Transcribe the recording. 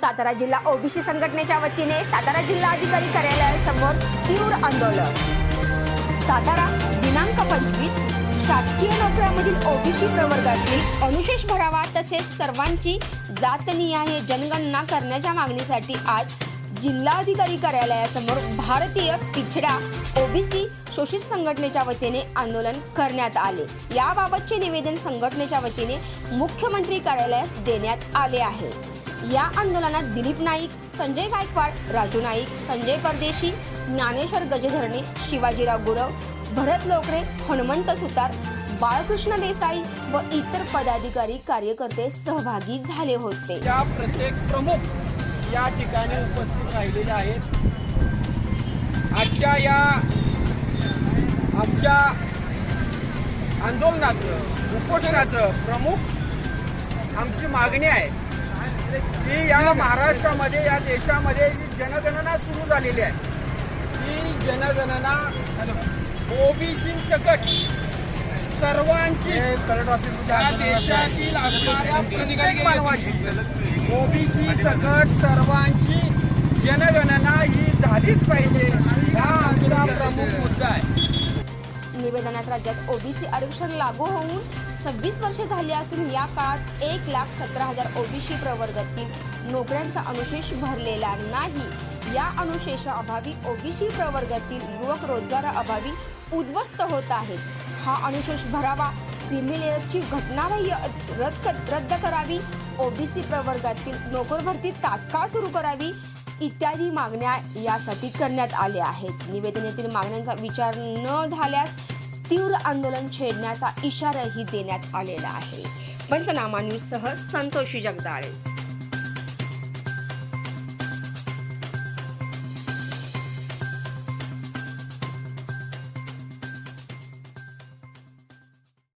सातारा जिल्हा ओबीसी संघटनेच्या वतीने सातारा जिल्हा अधिकारी कार्यालयासमोर तीव्र आंदोलन. सातारा दिनांक पंचवीस शासकीय नोकऱ्यामधील ओबीसी प्रवर्गातील अनुशेष भरावा तसेच सर्वांची जातनिहाय जनगणना करण्याच्या मागणीसाठी आज जिल्हाधिकारी कार्यालयासमोर भारतीय पिछडा ओबीसी शोषित संघटनेच्या वतीने आंदोलन करण्यात आले. याबाबतचे निवेदन संघटनेच्या वतीने मुख्यमंत्री कार्यालयास देण्यात आले आहे. या आंदोलनात दिलीप नाईक संजय गायकवाड राजू नाईक संजय परदेशी ज्ञानेश्वर गजधरणे शिवाजीराव गुरव भरत लोकरे हनुमंत सुतार बाळकृष्ण देसाई व इतर पदाधिकारी कार्यकर्ते सहभागी झाले होते. या प्रत्येक प्रमुख या ठिकाणी उपस्थित राहिलेले आहेत. आजच्या या आमच्या आंदोलनाचं उपोषणाचं प्रमुख आमची मागणी आहे. की या महाराष्ट्रामध्ये या देशामध्ये जी जनगणना सुरू झालेली आहे ती जनगणना ओबीसी सकट सर्वांची या देशातील असणाऱ्या प्रत्येक मानवाची ओबीसी सकट सर्वांची जनगणना ही झालीच पाहिजे. हा आमचा प्रमुख मुद्दा आहे. निवेदनात राज्यात ओबीसी आरक्षण लागू होऊन सव्वीस वर्षे झाली असून या काळात एक लाख सतरा हजार ओबीसी प्रवर्गातील नोकऱ्यांचा अनुशेष भरलेला नाही. या अनुशेषाअभावी ओबीसी प्रवर्गातील युवक रोजगाराअभावी उद्ध्वस्त होत आहेत. हा अनुशेष भरावा क्रिमिलेअरची घटनाबाह्य रद्द रद्द करावी ओबीसी प्रवर्गातील नोकर भरती तात्काळ सुरू करावी इत्यादी मागण्या यासाठी करण्यात आल्या आहेत. निवेदनेतील मागण्यांचा विचार न झाल्यास तीव्र आंदोलन छेडण्याचा इशाराही देण्यात आलेला आहे. पंचनामा न्यूजसह संतोषी जगदाळे.